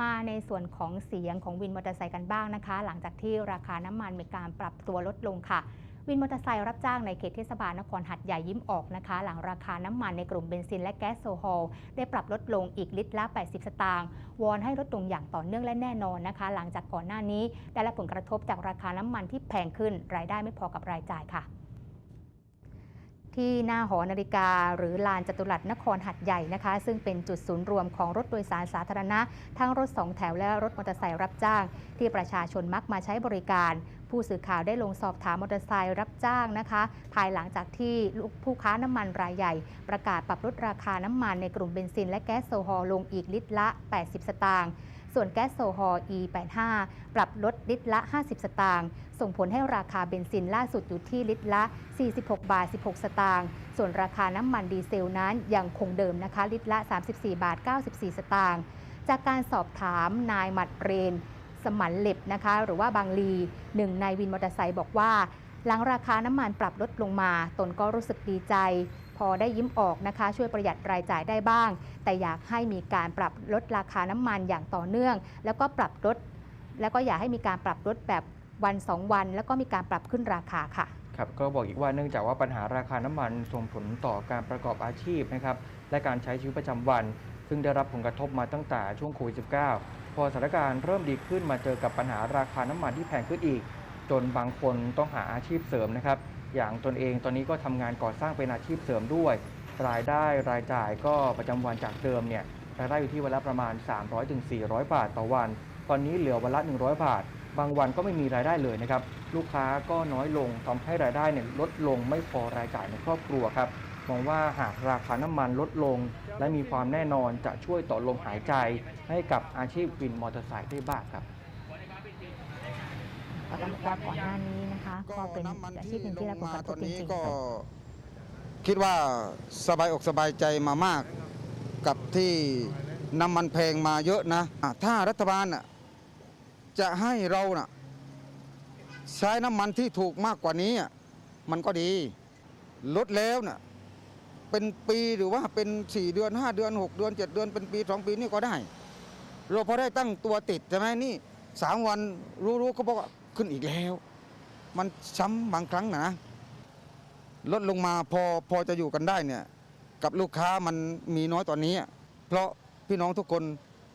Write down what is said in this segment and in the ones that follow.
มาในส่วนของเสียงของวินมอเตอร์ไซค์กันบ้างนะคะ หลังจากที่ราคาน้ำมันมีการปรับตัวลดลงค่ะวินมอเตอร์ไซค์รับจ้างในเขตเทศบาลนครหัดใหญ่ยิ้มออกนะคะ หลังราคาน้ำมันในกลุ่มเบนซินและแก๊สโซฮอลได้ปรับลดลงอีกลิตรละ 80 สตางค์วอนให้ลดลงอย่างต่อเนื่องและแน่นอนนะคะ หลังจากก่อนหน้านี้ได้รับผลกระทบจากราคาน้ำมันที่แพงขึ้น รายได้ไม่พอกับรายจ่ายค่ะ ที่หน้าหอนาฬิกา หรือลานจตุรัสนครหัดใหญ่นะคะ ซึ่งเป็นจุดศูนย์รวมของรถโดยสารสาธารณะ ทั้งรถสองแถวและรถมอเตอร์ไซค์รับจ้าง ที่ประชาชนมักมาใช้บริการ ผู้สื่อข่าวได้ลงสอบถามมอเตอร์ไซค์รับจ้างนะคะ ภายหลังจากที่ผู้ค้าน้ำมันรายใหญ่ ประกาศปรับลดราคาน้ำมันในกลุ่มเบนซินและแก๊สโซฮอลลงอีกลิตรละ 80 สตางค์ ส่วนแก๊สโซฮอล์ E85 ปรับลดลิตรละ 50 สตางค์ส่งผลให้ราคาเบนซินล่าสุดอยู่ที่ลิตรละ 46 บาท 16 สตางค์ส่วนราคาน้ำมันดีเซลนั้นยังคงเดิมนะคะ ลิตรละ 34 บาท 94 สตางค์จากการสอบถามนายหมัดเรน สมันเหล็บนะคะ หรือว่าบางลีหนึ่งในวินมอเตอร์ไซค์บอกว่า หลังราคาน้ำมันปรับลดลงมา ตนก็รู้สึกดีใจ พอได้ยิ้มออกนะคะ ช่วยประหยัดรายจ่ายได้บ้าง แต่อยากให้มีการปรับลดราคาน้ำมันอย่างต่อเนื่อง แล้วก็ปรับลด แล้วก็อยากให้มีการปรับลดแบบวันสองวัน แล้วก็มีการปรับขึ้นราคาค่ะครับก็บอกอีกว่าเนื่องจากว่าปัญหาราคาน้ำมันส่งผลต่อการประกอบอาชีพนะครับและการใช้ชีวิตประจำวัน ซึ่งได้รับผลกระทบมาตั้งแต่ช่วงโควิด -19 พอสถานการณ์เริ่มดีขึ้นมาเจอกับปัญหาราคาน้ำมันที่แพงขึ้นอีก จนบางคนต้องหาอาชีพเสริมนะครับ อย่างตนเองตอนนี้ก็ทำงานก่อสร้างเป็นอาชีพเสริมด้วย รายได้รายจ่ายก็ประจำวันจากเดิมเนี่ยรายได้อยู่ที่วันละประมาณ 300-400 บาทต่อวัน ตอนนี้เหลือวันละ 100 บาท บางวันก็ไม่มีรายได้เลยนะครับ ลูกค้าก็น้อยลงทำให้รายได้เนี่ยลดลงไม่พอรายจ่ายในครอบครัวครับ มองว่าหากราคาน้ำมันลดลง และมีความแน่นอนจะช่วยต่อลมหายใจ ให้กับอาชีพวินมอเตอร์ไซค์ได้บ้างครับ ก็ต้องบอกว่าก่อนหน้านี้นะคะ ก็เป็นอาชีพหนึ่งที่รับผลกระทบจริงๆก็ค่ะคิดว่าสบายอกสบายใจมามากกับที่น้ำมันแพงมาเยอะนะอะถ้ารัฐบาลน่ะจะให้เราน่ะใช้น้ำมันที่ถูกมากกว่านี้อะมันก็ดีลดแล้วน่ะเป็นปีหรือว่าเป็น 4 เดือน 5 เดือน 6 เดือน 7 เดือนเป็นปี 2 ปีนี่ก็ได้ เราพอได้ตั้งตัวติดใช่ไหมนี่สามวันรู้ๆก็บอกว่า ขึ้นอีกแล้ว มันซ้ำบางครั้งนะลดลงมาพอพอจะอยู่กันได้เนี่ย กับลูกค้ามันมีน้อยตอนนี้ เพราะพี่น้องทุกคน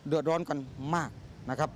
เดือดร้อนกันมากนะครับ